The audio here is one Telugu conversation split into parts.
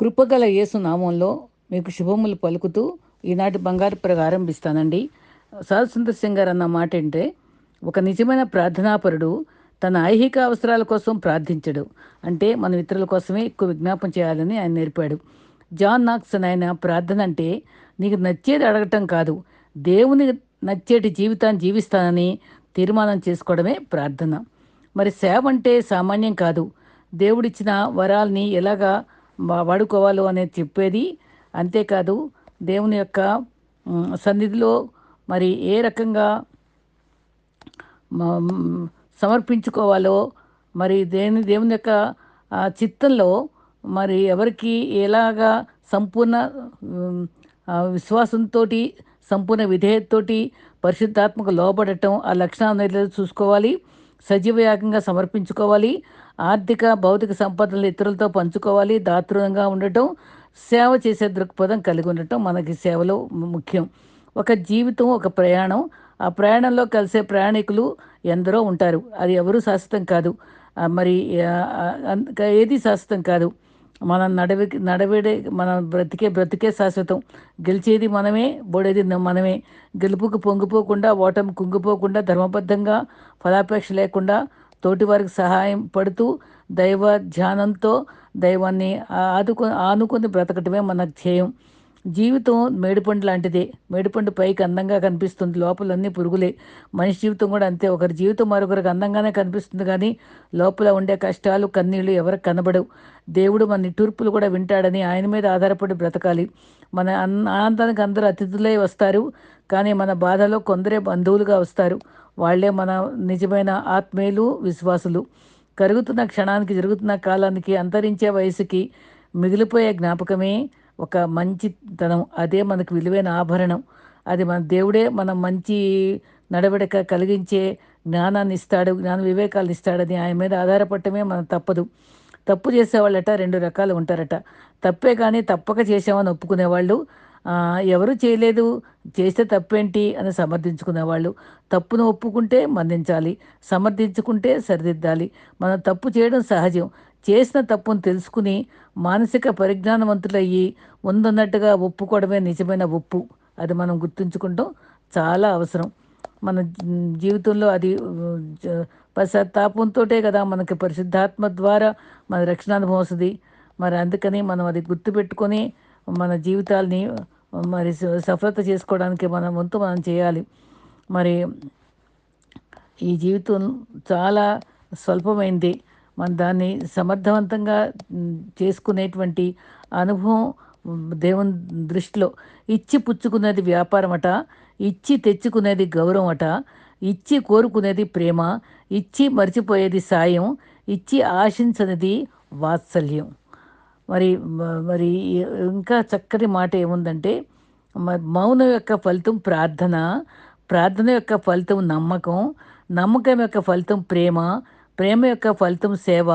కృపగల యేసు నామంలో మీకు శుభములు పలుకుతూ ఈనాటి బంగారు ప్రారంభిస్తానండి సాధుసుందర్ సింగ్ గారు అన్న మాట ఏంటే ఒక నిజమైన ప్రార్థనాపరుడు తన ఐహిక అవసరాల కోసం ప్రార్థించడు. అంటే మన ఇతరుల కోసమే ఎక్కువ విజ్ఞాపం చేయాలని ఆయన నేర్పాడు. జాన్ నాక్సన్ ఆయన ప్రార్థన అంటే నీకు నచ్చేది అడగటం కాదు దేవుని నచ్చేటి జీవితాన్ని జీవిస్తానని తీర్మానం చేసుకోవడమే ప్రార్థన. మరి సేవ అంటే సామాన్యం కాదు. దేవుడిచ్చిన వరాల్ని ఎలాగా వాడుకోవాలో అనేది చెప్పేది అంతేకాదు దేవుని యొక్క సన్నిధిలో మరి ఏ రకంగా సమర్పించుకోవాలో మరి దేని దేవుని యొక్క చిత్తంలో మరి ఎవరికి ఎలాగా సంపూర్ణ విశ్వాసంతో సంపూర్ణ విధేయతతోటి పరిశుద్ధాత్మక లోబడటం ఆ లక్షణాలు అనేది చూసుకోవాలి సజీవయాగంగా సమర్పించుకోవాలి. ఆర్థిక భౌతిక సంపదలు ఇతరులతో పంచుకోవాలి. దాతృంగా ఉండటం సేవ చేసే దృక్పథం కలిగి ఉండటం మనకి సేవలో ముఖ్యం. ఒక జీవితం ఒక ప్రయాణం. ఆ ప్రయాణంలో కలిసే ప్రయాణికులు ఎందరో ఉంటారు. అది ఎవరు శాశ్వతం కాదు. మరి ఏది శాశ్వతం కాదు. మనం నడవి నడవడే మనం బ్రతికే బ్రతికే శాశ్వతం. గెలిచేది మనమే బోడేది మనమే. గెలుపుకు పొంగిపోకుండా ఓటమి కుంగిపోకుండా ధర్మబద్ధంగా ఫలాపేక్ష లేకుండా తోటి వారికి సహాయం పడుతూ దైవ ధ్యానంతో దైవాన్ని ఆదుకు ఆనుకొని బ్రతకటమే మన ధ్యేయం. జీవితం మేడిపండు లాంటిదే. మేడిపండు పైకి అందంగా కనిపిస్తుంది. లోపలన్నీ పురుగులే. మనిషి జీవితం కూడా అంతే. ఒకరి జీవితం మరొకరికి అందంగానే కనిపిస్తుంది కానీ లోపల ఉండే కష్టాలు కన్నీళ్ళు ఎవరికి కనబడవు. దేవుడు మన నిట్టూర్పులు కూడా వింటాడని ఆయన మీద ఆధారపడి బ్రతకాలి. మన ఆనందానికి అందరూ అతిథులై వస్తారు కానీ మన బాధలో కొందరే బంధువులుగా వస్తారు. వాళ్ళే మన నిజమైన ఆత్మీయులు విశ్వాసులు. కరుగుతున్న క్షణానికి జరుగుతున్న కాలానికి అంతరించే వయసుకి మిగిలిపోయే జ్ఞాపకమే ఒక మంచితనం అదే మనకు విలువైన ఆభరణం. అది మన దేవుడే మన మంచి నడవడిక కలిగించే జ్ఞానాన్ని ఇస్తాడు జ్ఞాన వివేకాలను ఇస్తాడని ఆయన మీద ఆధారపడటమే మనం తప్పదు. తప్పు చేసేవాళ్ళట రెండు రకాలు ఉంటారట. తప్పే కానీ తప్పక చేసామని ఒప్పుకునేవాళ్ళు. ఎవరు చేయలేదు చేస్తే తప్పేంటి అని సమర్థించుకునేవాళ్ళు. తప్పును ఒప్పుకుంటే మందించాలి సమర్థించుకుంటే సరిదిద్దాలి. మనం తప్పు చేయడం సహజం. చేసిన తప్పును తెలుసుకుని మానసిక పరిజ్ఞానవంతులయ్యి ఉందన్నట్టుగా ఒప్పుకోవడమే నిజమైన ఒప్పు. అది మనం గుర్తుంచుకుంటాం. చాలా అవసరం. మన జీవితంలో అది ఉ, పశ్చాత్తాపంతోటే కదా మనకి పరిశుద్ధాత్మ ద్వారా మన రక్షణ అనుభవం వస్తుంది. మరి అందుకని మనం అది గుర్తుపెట్టుకొని మన జీవితాల్ని మరి స- సఫలత చేసుకోవడానికి మన వంతు మనం చేయాలి. మరి ఈ జీవితం చాలా స్వల్పమైంది. మన దాన్ని సమర్థవంతంగా చేసుకునేటువంటి అనుభవం దేవుని దృష్టిలో. ఇచ్చి పుచ్చుకునేది వ్యాపారం అట ఇచ్చి తెచ్చుకునేది గౌరవం అట ఇచ్చి కోరుకునేది ప్రేమ ఇచ్చి మర్చిపోయేది సాయం ఇచ్చి ఆశించనిది వాత్సల్యం. మరి మరి ఇంకా చక్కటి మాట ఏముందంటే మ- మౌనం యొక్క ఫలితం ప్రార్థన ప్రార్థన యొక్క ఫలితం నమ్మకం నమ్మకం యొక్క ఫలితం ప్రేమ ప్రేమ యొక్క ఫలితం సేవ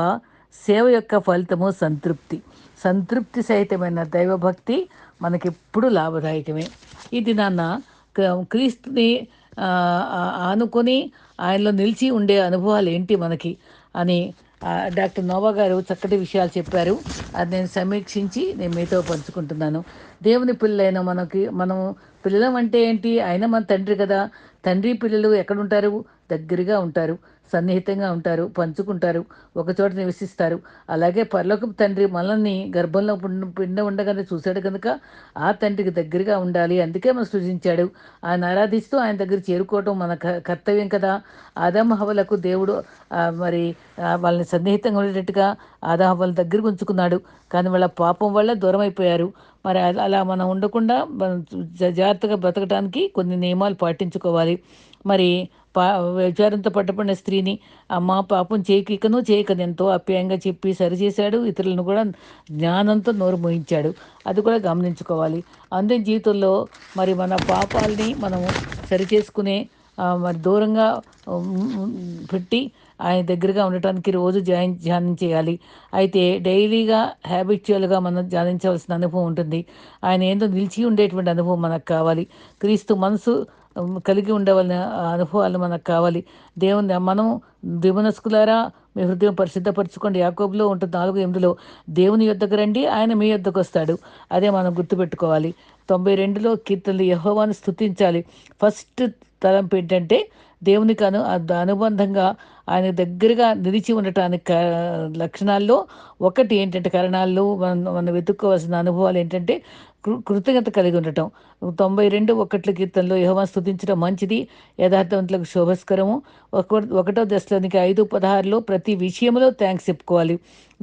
సేవ యొక్క ఫలితము సంతృప్తి. సంతృప్తి సహితమైన దైవభక్తి మనకెప్పుడు లాభదాయకమే. ఇది నాన్న క్రీస్తుని ఆనుకొని ఆయనలో నిలిచి ఉండే అనుభవాలు ఏంటి మనకి అని డాక్టర్ నోవా గారు చక్కటి విషయాలు చెప్పారు. అది నేను సమీక్షించి నేను మీతో పంచుకుంటున్నాను. దేవుని పిల్లలైన మనకి మనం పిల్లలం అంటే ఏంటి? ఆయన మన తండ్రి కదా. తండ్రి పిల్లలు ఎక్కడుంటారు? దగ్గరగా ఉంటారు సన్నిహితంగా ఉంటారు పంచుకుంటారు ఒకచోట నివసిస్తారు. అలాగే పర్లోకపు తండ్రి మనల్ని గర్భంలో పిండ ఉండగానే చూశాడు కనుక ఆ తండ్రికి దగ్గరగా ఉండాలి. అందుకే మనం సృజించాడు. ఆయన ఆరాధిస్తూ ఆయన దగ్గర చేరుకోవటం మన క- కర్తవ్యం కదా. ఆదామహవలకు దేవుడు మరి వాళ్ళని సన్నిహితంగా ఉండేటట్టుగా ఆదాహవల దగ్గరకు ఉంచుకున్నాడు. కానీ వాళ్ళ పాపం వల్ల దూరం అయిపోయారు మరి అలా- అలా మనం ఉండకుండా జాగ్రత్తగా బ్రతకడానికి కొన్ని నియమాలు పాటించుకోవాలి. మరి పా విచారంతో పట్టబడిన స్త్రీని అమ్మ పాపం చేయక ఇకను చేయకని ఎంతో అప్యాయంగా చెప్పి సరిచేశాడు. ఇతరులను కూడా జ్ఞానంతో నోరు మోయించాడు. అది కూడా గమనించుకోవాలి. అందరి జీవితంలో మరి మన పాపాలని మనము సరిచేసుకునే మరి దూరంగా పెట్టి ఆయన దగ్గరగా ఉండటానికి రోజు ధ్యానం ధ్యానం చేయాలి. అయితే డైలీగా హ్యాబిచువల్గా మనం ధ్యానించవలసిన అనుభవం ఉంటుంది. ఆయన ఏందో నిలిచి ఉండేటువంటి అనుభవం మనకు కావాలి. క్రీస్తు మనసు కలిగి ఉండవలన అనుభవాలు మనకు కావాలి. దేవుని మనం దివనస్కులారా మీ హృదయం పరిశుద్ధపరచుకోండి. యాకోబులో ఉంటుంది నాలుగు ఎనిమిదిలో దేవుని యొద్దకు రండి ఆయన మీ యొద్దకు వస్తాడు. అదే మనం గుర్తుపెట్టుకోవాలి. తొంభై రెండులో కీర్తనలు యహోవాను స్థుతించాలి ఫస్ట్ తలంపు ఏంటంటే దేవునికి అను అనుబంధంగా ఆయన దగ్గరగా నిలిచి ఉండటానికి లక్షణాల్లో ఒకటి ఏంటంటే కారణాల్లో మనం మనం వెతుక్కోవాల్సిన అనుభవాలు ఏంటంటే కృ- కృతజ్ఞత కలిగి ఉండటం. తొంభై రెండు ఒకట్ల కీర్తనలో యహోవా స్థుతించడం మంచిది యథార్థవంతులకు శోభస్కరము. ఒక ఒకటో దశలోనికి ఐదు పదహారులో ప్రతి విషయంలో థ్యాంక్స్ చెప్పుకోవాలి.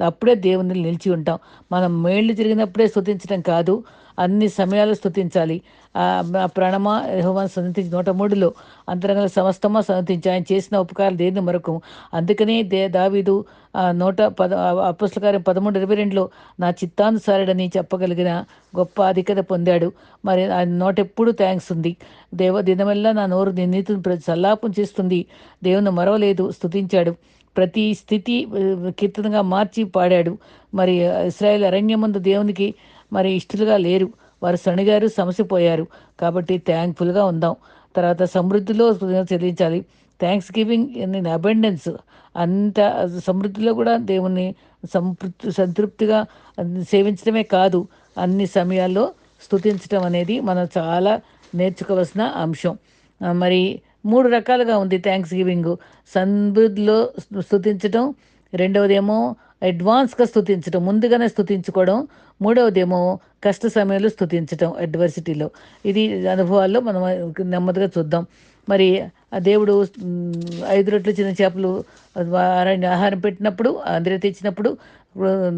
అప్పుడే దేవుని నిలిచి ఉంటాం. మనం మేళ్ళు జరిగినప్పుడే స్థుతించడం కాదు. అన్ని సమయాలు స్థుతించాలి ఆ ఆ ప్రాణమా సన్నతించి నూట మూడులో అంతరంగ సమస్తమా సన్నతించి ఆయన చేసిన ఉపకారాలు దేని మరొక అందుకనే దే దావీదు నూట పద అప్పస్ల పదమూడు ఇరవై రెండులో నా చిత్తానుసారుడని చెప్పగలిగిన గొప్ప అధికత పొందాడు. మరి ఆయన నోటెప్పుడు థ్యాంక్స్ ఉంది. దేవ దినమెల్లా నా నోరు నీ ప్ర- సల్లాపం చేస్తుంది. దేవుని మరవలేదు స్థుతించాడు ప్రతి స్థితి కీర్తనగా మార్చి పాడాడు. మరి ఇస్రాయేల్ అరణ్యమందు దేవునికి మరి ఇష్టలుగా లేరు. వారు శనిగారు సమసిపోయారు కాబట్టి థ్యాంక్ఫుల్గా ఉందాం. తర్వాత సమృద్ధిలో చెల్లించాలి. థ్యాంక్స్ గివింగ్ ఇన్ అబెండెన్స్ అంత సమృద్ధిలో కూడా దేవుణ్ణి సంతృప్తి సంతృప్తిగా సేవించడమే కాదు. అన్ని సమయాల్లో స్థుతించడం అనేది మనం చాలా నేర్చుకోవాల్సిన అంశం. మరి మూడు రకాలుగా ఉంది థ్యాంక్స్ గివింగ్ సమృద్ధిలో స్థుతించడం రెండవదేమో అడ్వాన్స్గా స్థుతించడం ముందుగానే స్తుతించుకోవడం మూడవదేమో కష్ట సమయంలో స్థుతించడం అడ్వర్సిటీలో. ఇది అనుభవాల్లో మనం నెమ్మదిగా చూద్దాం. మరి ఆ దేవుడు ఐదు రొట్లు చిన్న చేపలు ఆహారం ఆహారం పెట్టినప్పుడు అందరూ తెచ్చినప్పుడు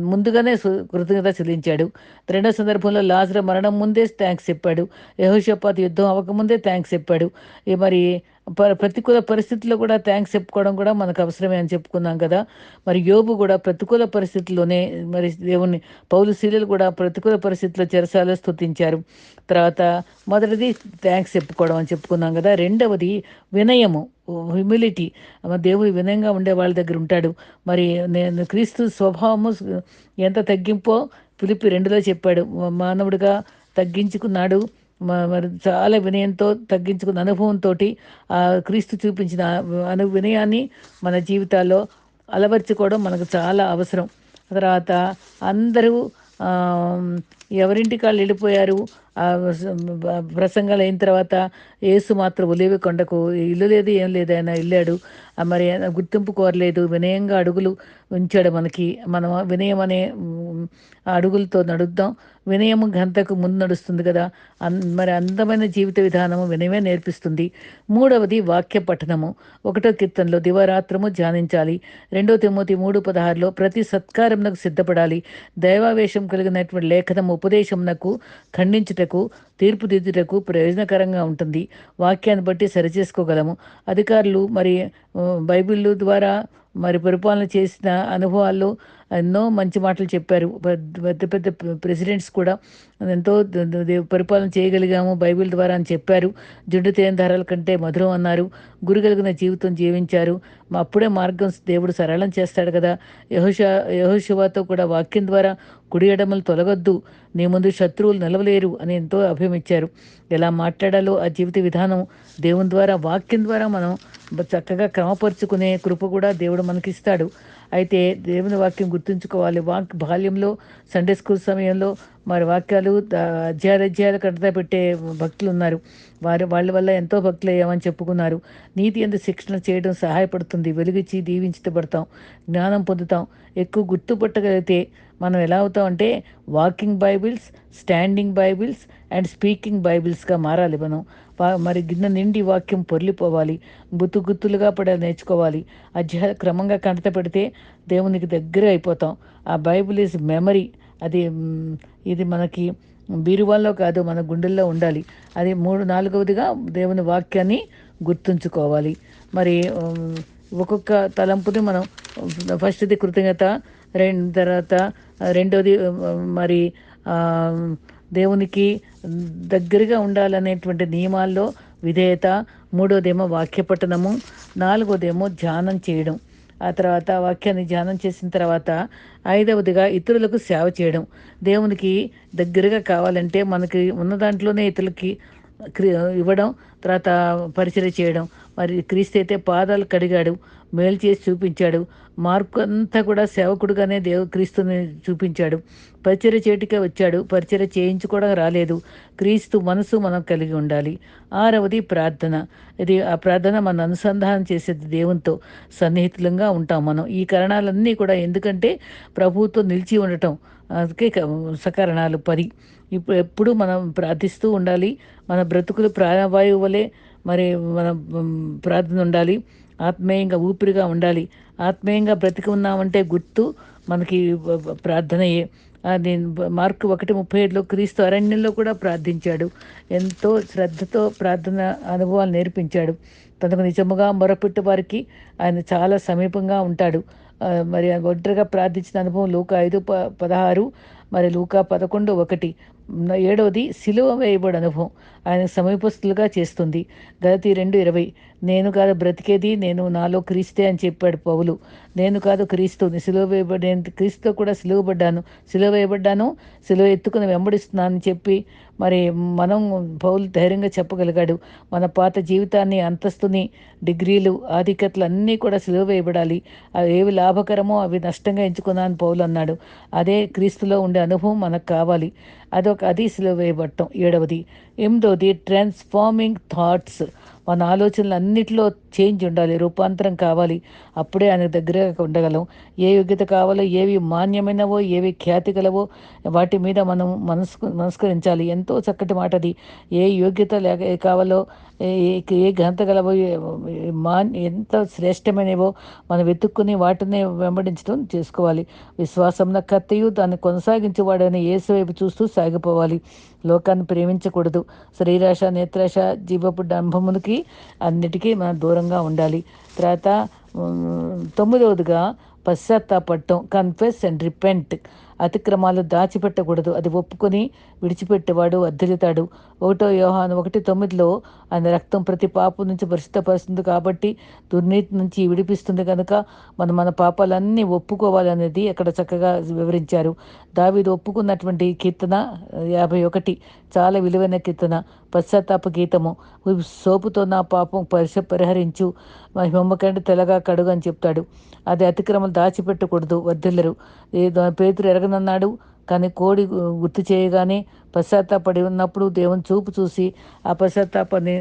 ముందుగానే కృతజ్ఞత చెల్లించాడు. రెండో సందర్భంలో లాజర్ మరణం ముందే థ్యాంక్స్ చెప్పాడు. యహోషపాత్ యుద్ధం అవ్వకముందే థ్యాంక్స్ చెప్పాడు. ఈ మరి ప్రతికూల పరిస్థితుల్లో కూడా థ్యాంక్స్ చెప్పుకోవడం కూడా మనకు అవసరమే అని చెప్పుకున్నాం కదా. మరి యోబు కూడా ప్రతికూల పరిస్థితుల్లోనే మరి దేవుని పౌలు శీలలు కూడా ప్రతికూల పరిస్థితుల్లో చెరసాలో స్తుతించారు. తర్వాత మొదటిది థ్యాంక్స్ చెప్పుకోవడం అని చెప్పుకున్నాం కదా. రెండవది వినయము హ్యూమిలిటీ దేవుడు వినయంగా ఉండే వాళ్ళ దగ్గర ఉంటాడు. మరి నేను క్రీస్తు స్వభావము ఎంత తగ్గింపో పిలిపి రెండులో చెప్పాడు మానవుడిగా తగ్గించుకున్నాడు మరి చాలా వినయంతో తగ్గించుకున్న అనుభవంతో ఆ క్రీస్తు చూపించిన అను వినయాన్ని మన జీవితాల్లో అలవర్చుకోవడం మనకు చాలా అవసరం. తర్వాత అందరూ ఎవరింటికి వాళ్ళు వెళ్ళిపోయారు ప్రసంగాలు అయిన తర్వాత యేసు మాత్రం ఉలేవి కొండకు ఇల్లు లేదు ఏం లేదు ఆయన వెళ్ళాడు. మరి గుర్తింపు కోరలేదు వినయంగా అడుగులు ఉంచాడు మనకి. మనం వినయం అనే ఆ అడుగులతో నడుద్దాం. వినయము గంతకు ముందు నడుస్తుంది కదా. అన్ మరి అందమైన జీవిత విధానము వినయమే నేర్పిస్తుంది. మూడవది వాక్య పఠనము. ఒకటో కీర్తనలో దివారాత్రము ధ్యానించాలి. రెండో తిమోతి మూడు పదహారులో ప్రతి సత్కారమునకు సిద్ధపడాలి. దైవావేశం కలిగినటువంటి లేఖనం ఉపదేశమునకు ఖండించుటకు తీర్పుదిద్దుటకు ప్రయోజనకరంగా ఉంటుంది. వాక్యాన్ని బట్టి సరిచేసుకోగలము. అధికారులు మరి బైబిళ్ళు ద్వారా మరి పరిపాలన చేసిన అనుభవాల్లో ఎన్నో మంచి మాటలు చెప్పారు. పెద్ద పెద్ద ప్రెసిడెంట్స్ కూడా ఎంతో ద- పరిపాలన చేయగలిగాము బైబిల్ ద్వారా అని చెప్పారు. జుండు తేనె ధారాల కంటే మధురం అన్నారు. గురుగలిగిన జీవితం జీవించారు. మా అప్పుడే మార్గం దేవుడు సరళం చేస్తాడు కదా. యహోష యహోశివాతో కూడా వాక్యం ద్వారా కుడి ఎడమలు తొలగొద్దు. నీ ముందు శత్రువులు నిలవలేరు అని ఎంతో అభయమిచ్చారు ఎలా మాట్లాడాలో ఆ జీవిత విధానం దేవుని ద్వారా వాక్యం ద్వారా మనం చక్కగా క్రమపరుచుకునే కృప కూడా దేవుడు మనకి ఇస్తాడు అయితే దేవుని వాక్యం గుర్తుంచుకోవాలి. వాక్ బాల్యంలో సండే స్కూల్ సమయంలో మరి వాక్యాలు ద- అధ్యాయాలు అధ్యాయాలు పెట్టే భక్తులు ఉన్నారు వారి వాళ్ళ వల్ల ఎంతో భక్తులు అయ్యామని చెప్పుకున్నారు. నీతి ఎందు శిక్షణ చేయడం సహాయపడుతుంది. వెలుగిచ్చి దీవించబడతాం. జ్ఞానం పొందుతాం. ఎక్కువ గుర్తుపట్టగలిగితే మనం ఎలా అవుతాం అంటే walking bibles standing bibles and speaking బైబిల్స్గా మారాలి మనం. మరి గిన్నె నిండి వాక్యం పొర్లిపోవాలి. గుత్తు గుత్తులుగా పడే నేర్చుకోవాలి. అధ్యాయ క్రమంగా కంటత పెడితే దేవునికి దగ్గర అయిపోతాం. ఆ బైబిల్ ఈజ్ మెమరీ. అది ఇది మనకి బీరువాల్లో కాదు మన గుండెల్లో ఉండాలి. అది మూడు నాలుగవదిగా దేవుని వాక్యాన్ని గుర్తుంచుకోవాలి. మరి ఒక్కొక్క తలంపుని మనం ఫస్ట్ది కృతజ్ఞత రెండు తర్వాత రెండోది మరి దేవునికి దగ్గరగా ఉండాలనేటువంటి నియమాల్లో విధేయత మూడోదేమో వాక్యపఠనము నాలుగోదేమో ధ్యానం చేయడం. ఆ తర్వాత వాక్యాన్ని ధ్యానం చేసిన తర్వాత ఐదవదిగా ఇతరులకు సేవ చేయడం. దేవునికి దగ్గరగా కావాలంటే మనకి ఉన్న దాంట్లోనే ఇతరులకి క్రి- ఇవ్వడం తర్వాత పరిచయం చేయడం. మరి క్రీస్తు అయితే పాదాలు కడిగాడు మేలు చేసి చూపించాడు. మార్కు అంతా కూడా సేవకుడుగానే దేవ క్రీస్తుని చూపించాడు. పరిచర్య చేటికే వచ్చాడు. పరిచర్య చేయించుకోవడం రాలేదు. క్రీస్తు మనసు మనం కలిగి ఉండాలి. ఆరవది ప్రార్థన. ఇది ఆ ప్రార్థన మన అనుసంధానం చేసేది దేవునితో సన్నిహితులంగా ఉంటాం మనం. ఈ కారణాలన్నీ కూడా ఎందుకంటే ప్రభువుతో నిలిచి ఉండటం అందుకే క- సకారణాలు పది. ఇప్పుడు ఎప్పుడు మనం ప్రార్థిస్తూ ఉండాలి. మన బ్రతుకులు ప్రాణవాయువు వలె మరి మన ప్రార్థన ఉండాలి. ఆత్మీయంగా ఊపిరిగా ఉండాలి. ఆత్మీయంగా బ్రతికి ఉన్నామంటే గుర్తు మనకి ప్రార్థనయే. అది మార్కు ఒకటి ముప్పై ఏడులో క్రీస్తు అరణ్యంలో కూడా ప్రార్థించాడు. ఎంతో శ్రద్ధతో ప్రార్థన అనుభవాలు నేర్పించాడు. తనకు నిజముగా మొరపెట్టు వారికి ఆయన చాలా సమీపంగా ఉంటాడు. మరి ఒంటరిగా ప్రార్థించిన అనుభవం లూకా ఐదు ప పదహారు మరి లూకా పదకొండు ఒకటి. ఏడవది సిలువ వేయబడి అనుభవం. ఆయన సమీపస్తులుగా చేస్తుంది. గలతి రెండు ఇరవై. నేను కాదు బ్రతికేది నేను నాలో క్రీస్తే అని చెప్పాడు పౌలు. నేను కాదు క్రీస్తు. సిలువ వేయబడి నేను క్రీస్తుతో కూడా సిలువబడ్డాను. సిలువ వేయబడ్డాను సిలువ ఎత్తుకుని వెంబడిస్తున్నాను అని చెప్పి మరి మనం పౌలు ధైర్యంగా చెప్పగలిగాడు. మన పాత జీవితాన్ని అంతస్తుని డిగ్రీలు ఆధిక్యతలు అన్నీ కూడా సిలువ వేయబడాలి. అవి ఏవి లాభకరమో అవి నష్టంగా ఎంచుకున్నాను పౌలు అన్నాడు. అదే క్రీస్తులో ఉండే అనుభవం మనకు కావాలి. అదొక అది సిలువ వేయబడటం ఏడవది ఎనిమిదవది ట్రాన్స్ఫార్మింగ్ థాట్స్ మన ఆలోచనలు అన్నిటిలో చేంజ్ ఉండాలి రూపాంతరం కావాలి. అప్పుడే ఆయన దగ్గర ఉండగలం. ఏ యోగ్యత కావాలో ఏవి మాన్యమైనవో ఏవి ఖ్యాతి గలవో వాటి మీద మనం మనస్కు మనస్కరించాలి. ఎంతో చక్కటి మాట అది ఏ యోగ్యత లేక కావాలో ఏ ఏ- ఏ ఘనత గలవో ఏ- మాన్ ఎంత శ్రేష్టమైనవో మనం వెతుక్కుని వాటిని వెంబడించడం చేసుకోవాలి. విశ్వాసంన కత్తయు దాన్ని కొనసాగించేవాడని యేసు వైపు చూస్తూ సాగిపోవాలి. లోకాన్ని ప్రేమించకూడదు. శరీరాశ నేత్రాశ జీవపు డంభములకి అన్నిటికీ మనం దూరంగా ఉండాలి. తర్వాత తొమ్మిదవదిగా పశ్చాత్తాపడటం కన్ఫెస్ అండ్ రిపెంట్ అతిక్రమాలు దాచిపెట్టకూడదు. అది ఒప్పుకొని విడిచిపెట్టేవాడు వర్ధిల్లుతాడు ఒకటో యోహాను ఒకటి తొమ్మిదిలో ఆయన రక్తం ప్రతి పాపం నుంచి పరిశుద్ధపరుస్తుంది కాబట్టి దుర్నీతి నుంచి విడిపిస్తుంది కనుక మనం మన పాపాలన్నీ ఒప్పుకోవాలనేది అక్కడ చక్కగా వివరించారు. దావీదు ఒప్పుకున్నటువంటి కీర్తన యాభై ఒకటి. చాలా విలువైన కీర్తన. పశ్చాత్తాప గీతము. సోపుతో నా పాపం పరిశ పరిహరించు. మహిమ తెలగా తెల్లగా కడుగు అని చెప్తాడు. అది అతిక్రమం దాచిపెట్టకూడదు. వర్ధిల్లరు. పేతురు ఎరగ అన్నాడు కానీ కోడి గుర్తు చేయగానే పశ్చాత్తాపడి ఉన్నప్పుడు దేవుని చూపు చూసి ఆ పశ్చాత్తాపాన్ని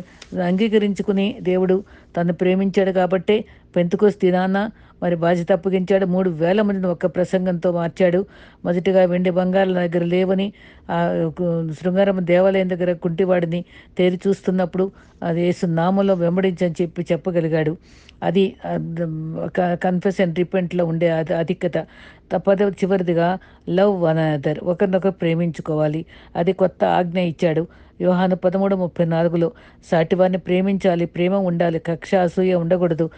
అంగీకరించుకుని దేవుడు తను ప్రేమించాడు కాబట్టే పెంతుకోస్ దినాన మరి బాధ్యత అప్పగించాడు. మూడు వేల మందిని ఒక్క ప్రసంగంతో మార్చాడు. మొదటిగా వెండి బంగారాల దగ్గర లేవని ఆ శృంగారం దేవాలయం దగ్గర కుంటివాడిని తేరి చూస్తున్నప్పుడు అది యేసు నామంలో వెంబడించని చెప్పి చెప్పగలిగాడు. అది కన్ఫెస్ అండ్ రిపెంట్లో ఉండే అధిక్యత అధికత తప్పద చివరిదిగా లవ్ వన్ అనదర్. ఒకరినొకరు ప్రేమించుకోవాలి. అది కొత్త ఆజ్ఞ ఇచ్చాడు. యోహాను పదమూడు ముప్పై నాలుగులో సాటివారిని ప్రేమించాలి ప్రేమ ఉండాలి కక్ష అసూయ ఉండకూడదు.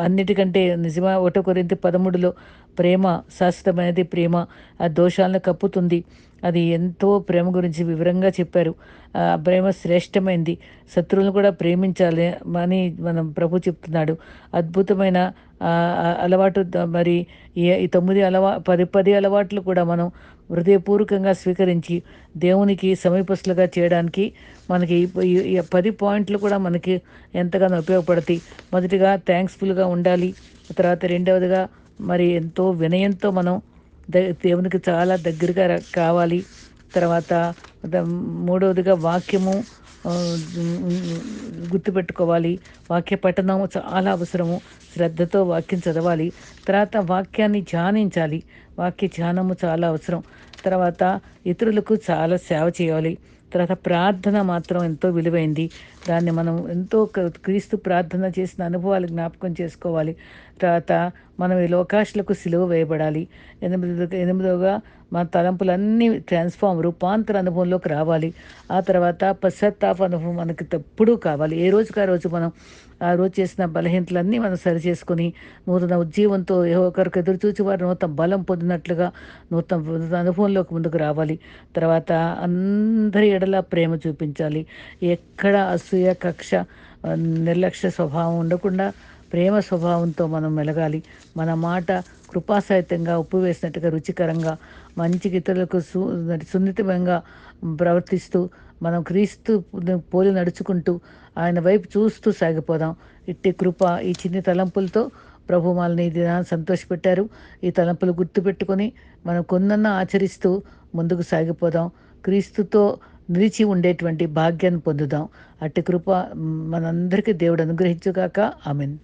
అన్నిటికంటే నిజమా? ఒకటో కొరింత పదమూడులో ప్రేమ శాశ్వతమైనది ప్రేమ. ఆ దోషాలను కప్పుతుంది. అది ఎంతో ప్రేమ గురించి వివరంగా చెప్పారు. ఆ ప్రేమ శ్రేష్టమైంది. శత్రువులను కూడా ప్రేమించాలి అని మనం ప్రభు చెప్తున్నాడు. అద్భుతమైన అలవాటు మరి ఈ తొమ్మిది అలవా పది పది అలవాట్లు కూడా మనం హృదయపూర్వకంగా స్వీకరించి దేవునికి సమీపస్తులుగా చేయడానికి మనకి ఈ- పది పాయింట్లు కూడా మనకి ఎంతగానో ఉపయోగపడతాయి. మొదటిగా థ్యాంక్స్ఫుల్గా ఉండాలి. తర్వాత రెండవదిగా మరి ఎంతో వినయంతో మనం దేవునికి చాలా దగ్గరగా కావాలి. తర్వాత ద- మూడవదిగా వాక్యము గుర్తుపెట్టుకోవాలి. వాక్య పఠనము చాలా అవసరము. శ్రద్ధతో వాక్యం చదవాలి. తర్వాత వాక్యాన్ని ధ్యానించాలి. వాక్య ధ్యానము చాలా అవసరం. తర్వాత ఇతరులకు చాలా సేవ చేయాలి. తర్వాత ప్రార్థన మాత్రం ఎంతో విలువైంది. దాన్ని మనం ఎంతో క్రీస్తు ప్రార్థన చేసిన అనుభవాలు జ్ఞాపకం చేసుకోవాలి. తర్వాత మనం ఈ లోకాశలకు సిలువ వేయబడాలి. ఎనిమిది ఎనిమిదవగా మన తలంపులన్నీ ట్రాన్స్ఫార్మ్ రూపాంతర అనుభవంలోకి రావాలి. ఆ తర్వాత పశ్చాత్తాప అనుభవం మనకి తప్పుడు కావాలి. ఏ రోజుకి ఆ రోజు మనం ఆ రోజు చేసిన బలహీనతలన్నీ మనం సరిచేసుకుని నూతన ఉజ్జీవంతో ఏ ఒకరికి ఎదురు చూచి వారు నూతన బలం పొందినట్లుగా నూతన అనుభవంలోకి ముందుకు రావాలి. తర్వాత అందరి ఎడల ప్రేమ చూపించాలి. ఎక్కడ అసూయ కక్ష నిర్లక్ష్య స్వభావం ఉండకుండా ప్రేమ స్వభావంతో మనం మెలగాలి. మన మాట కృపాసహితంగా ఉప్పు వేసినట్టుగా రుచికరంగా మంచి ఇతరులకు సు సున్నితంగా ప్రవర్తిస్తూ మనం క్రీస్తు పోలి నడుచుకుంటూ ఆయన వైపు చూస్తూ సాగిపోదాం. ఇట్టి కృప ఈ చిన్ని తలంపులతో ప్రభు మనల్ని ఈ దినాన్ని సంతోషపెట్టారు. ఈ తలంపులు గుర్తుపెట్టుకొని మనం కొందన్న ఆచరిస్తూ ముందుకు సాగిపోదాం. క్రీస్తుతో నిలిచి ఉండేటువంటి భాగ్యాన్ని పొందుదాం. అట్టి కృప మనందరికీ దేవుడు అనుగ్రహించుగాక. ఆమెన్.